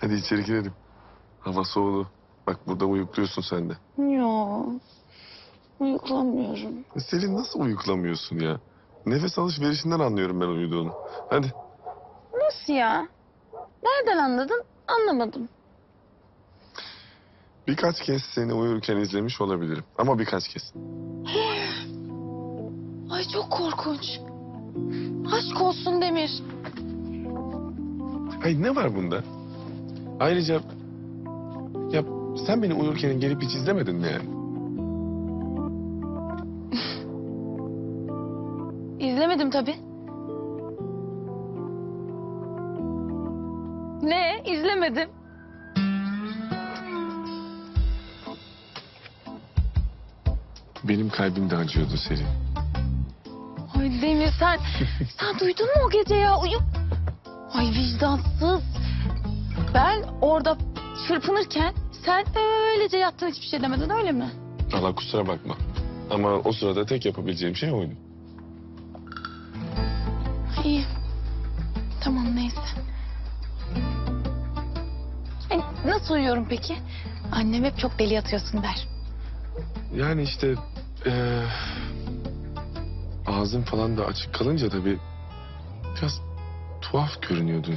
Hadi içeri girelim. Hava soğudu. Bak burada uyukluyorsun sen de. Ya uyuklamıyorum. E Selin nasıl uyuklamıyorsun ya? Nefes alışverişinden anlıyorum ben uyuduğunu. Hadi. Nasıl ya? Nereden anladın? Anlamadım. Birkaç kez seni uyurken izlemiş olabilirim. Ama birkaç kez. Ay çok korkunç. Aşk olsun Demir. Ay ne var bunda? Ayrıca... Ya sen beni uyurken gelip hiç izlemedin mi yani? İzlemedim tabii. Ne? İzlemedim. Benim kalbim de acıyordu Selin. Ay Demir sen, sen duydun mu o gece ya? Uyup... Ay vicdansız. Ben orada çırpınırken sen öylece yattın hiçbir şey demedin öyle mi? Allah kusura bakma. Ama o sırada tek yapabileceğim şey oydu. İyi. Tamam neyse. E, nasıl uyuyorum peki? Annem hep çok deli yatıyorsun der. Yani işte... eee ağzım falan da açık kalınca tabii... Biraz tuhaf görünüyordu.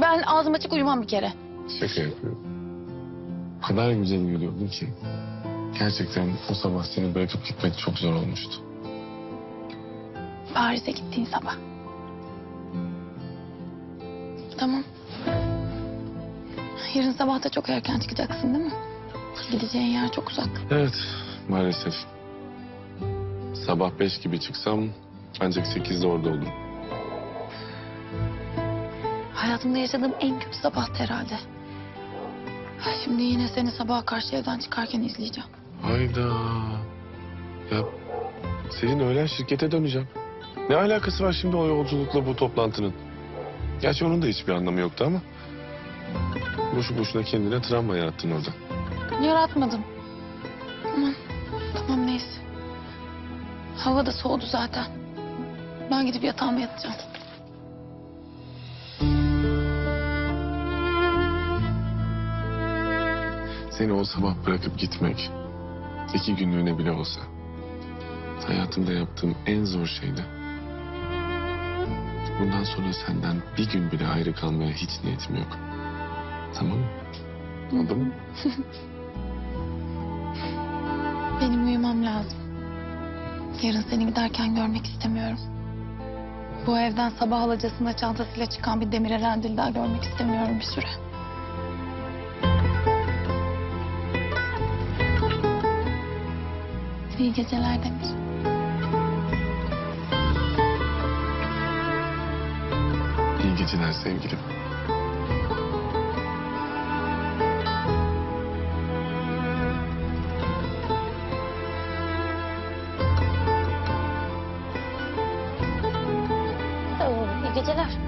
Ben ağzım açık uyumam bir kere. Şaka yapıyorum. O kadar güzel uyuyordun ki. Gerçekten o sabah seni bırakıp gitmek çok zor olmuştu. Paris'e gittiğin sabah. Tamam. Yarın sabah da çok erken çıkacaksın değil mi? Gideceğin yer çok uzak. Evet, maalesef. Sabah beş gibi çıksam ancak sekizde orada olurum. Hayatımda yaşadığım en kötü sabahtı herhalde. Şimdi yine seni sabaha karşı evden çıkarken izleyeceğim. Hayda. Ya senin öğlen şirkete döneceğim. Ne alakası var şimdi o yolculukla bu toplantının? Gerçi onun da hiçbir anlamı yoktu ama... Boşu boşuna kendine travma yarattın orada. Yaratmadım. Tamam. Tamam neyse. Hava da soğudu zaten. Ben gidip yatağıma yatacağım. Seni o sabah bırakıp gitmek... ...iki günlüğüne bile olsa... ...hayatımda yaptığım en zor şeydi. Bundan sonra senden bir gün bile ayrı kalmaya hiç niyetim yok. Tamam mı? Oldu mu? Benim uyumam lazım. Yarın seni giderken görmek istemiyorum. Bu evden sabah alacasında çantasıyla çıkan bir Demir Erendil daha görmek istemiyorum bir süre. İyi geceler Demir. İyi geceler sevgilim. İyi geceler.